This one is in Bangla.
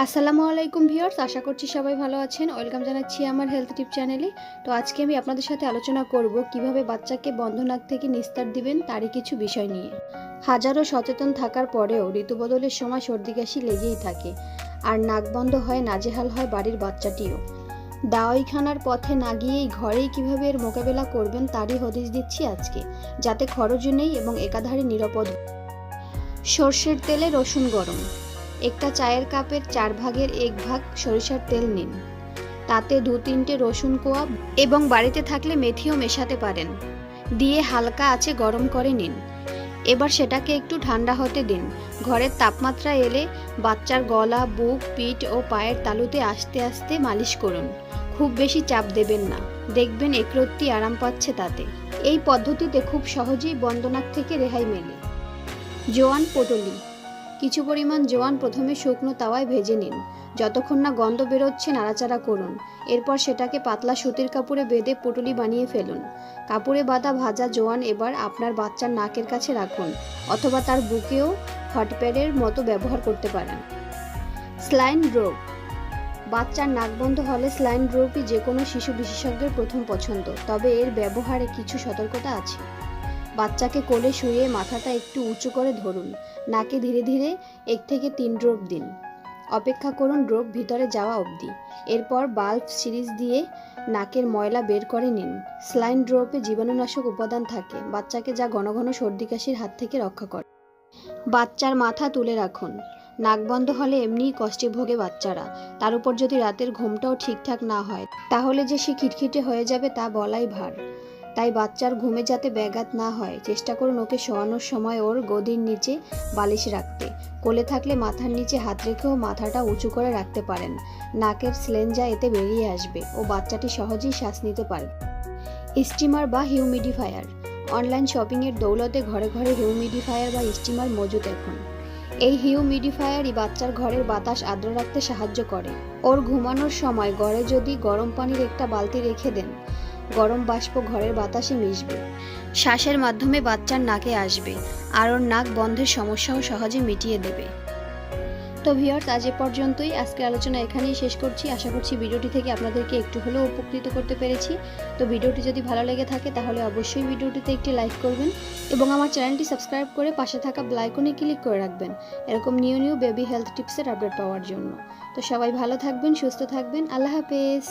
আসসালামু আলাইকুম ভিউয়ার্স, আশা করছি সবাই ভালো আছেন। ওয়েলকাম জানাচ্ছি আমার হেলথ টিপ চ্যানেলে। তো আজকে আমি আপনাদের সাথে আলোচনা করব কীভাবে বাচ্চাকে বন্ধনাক থেকে নিস্তার দিবেন তারই কিছু বিষয় নিয়ে। হাজারো সচেতন থাকার পরেও ঋতু বদলের সময় সর্দি কাশি লেগেই থাকে। আর নাক বন্ধ হয়, নাজেহাল হয় বাড়ির বাচ্চাটিও। দাওয়াইখানার পথে না গিয়েই ঘরেই কীভাবে এর মোকাবেলা করবেন তারই হদিশ দিচ্ছি আজকে। যাতে খরচও নেই এবং একাধারে নিরাপদ সর্ষের তেলে রসুন গরম। একটা চায়ের কাপের চার ভাগের এক ভাগ সরিষার তেল নিন। তাতে দু তিনটে রসুন কোয়া এবং বাড়িতে থাকলে মেথিও মেশাতে পারেন। দিয়ে হালকা আছে গরম করে নিন। এবার সেটাকে একটু ঠান্ডা হতে দিন। ঘরের তাপমাত্রা এলে বাচ্চার গলা, বুক, পিঠ ও পায়ের তালুতে আস্তে আস্তে মালিশ করুন। খুব বেশি চাপ দেবেন না। দেখবেন একরত্তি আরাম পাচ্ছে তাতে। এই পদ্ধতিতে খুব সহজেই বন্দনাক থেকে রেহাই মেলে। জোয়ান পটলি কিছু পরিমাণ জোয়ান প্রথমে শুকনো তাওয়ায় ভেজে নিন। যতক্ষণ না গন্ধ বেরোচ্ছে, নাড়াচাড়া করুন। এরপর সেটাকে পাতলা সুতির কাপড়ে বেঁধে পুটুলি বানিয়ে ফেলুন। কাপড়ে বাঁধা ভাজা জোয়ান এবার আপনার বাচ্চার নাকের কাছে রাখুন, অথবা তার বুকেও হটপ্যাডের মতো ব্যবহার করতে পারেন। স্লাইন রোগ বাচ্চার নাক বন্ধ হলে স্লাইন ড্রপই যে কোনো শিশু বিশেষজ্ঞের প্রথম পছন্দ, তবে এর ব্যবহারে কিছু সতর্কতা আছে। বাচ্চাকে কোলে শুয়ে মাথাটা একটু উঁচু করে ধরুন। নাকে ধীরে ধীরে এক থেকে তিন ড্রোপ দিন। অপেক্ষা করুন ড্রোপ ভিতরে যাওয়া অবধি। এরপর বাল্ব সিরিজ দিয়ে নাকের ময়লা বের করে নিন। স্লাইন ড্রোপে জীবাণুনাশক উপাদান থাকে। বাচ্চাকে যা ঘন ঘন সর্দি কাশির হাত থেকে রক্ষা করে। বাচ্চার মাথা তুলে রাখুন। নাক বন্ধ হলে এমনিই কষ্টে ভোগে বাচ্চারা। তার উপর যদি রাতের ঘুমটাও ঠিকঠাক না হয়, তাহলে যে সে খিটখিটে হয়ে যাবে তা বলাই ভার। তাই বাচ্চার ঘুমে যাতে ব্যাঘাত না হয়, চেষ্টা করুন ওকে শোয়ানোর সময় ওর গদির নিচে বালিশ রাখতে। কোলে থাকলে মাথার নিচে হাত রেখেও মাথাটা উঁচু করে রাখতে পারেন। নাকের স্লেঞ্জা এতে বেরিয়ে আসবে। ও বাচ্চাটি সহজেই শ্বাস নিতে পারবে। স্টিমার বা হিউমিডিফায়ার। অনলাইন শপিংয়ের দৌলতে ঘরে ঘরে হিউমিডিফায়ার বা স্টিমার মজুদ এখন। এই হিউমিডিফায়ারই বাচ্চার ঘরের বাতাস আর্দ্র রাখতে সাহায্য করে। ওর ঘুমানোর সময় ঘরে যদি গরম পানির একটা বালতি রেখে দেন গরম বাষ্প ঘরের বাতাসে মিশবে। শ্বাসের মাধ্যমে বাচ্চার নাকে আসবে। আর ওর নাক বন্ধের সমস্যাও সহজে মিটিয়ে দেবে। তো ভিওর্স আজ এ পর্যন্তই। আজকের আলোচনা এখানেই শেষ করছি। আশা করছি ভিডিওটি থেকে আপনাদেরকে একটু হলেও উপকৃত করতে পেরেছি। তো ভিডিওটি যদি ভালো লেগে থাকে, তাহলে অবশ্যই ভিডিওটিতে একটি লাইক করবেন এবং আমার চ্যানেলটি সাবস্ক্রাইব করে পাশে থাকা ব্লাইকনে ক্লিক করে রাখবেন। এরকম নিউ নিউ বেবি হেলথ টিপসের আপডেট পাওয়ার জন্য। তো সবাই ভালো থাকবেন, সুস্থ থাকবেন। আল্লাহ হাফেজ।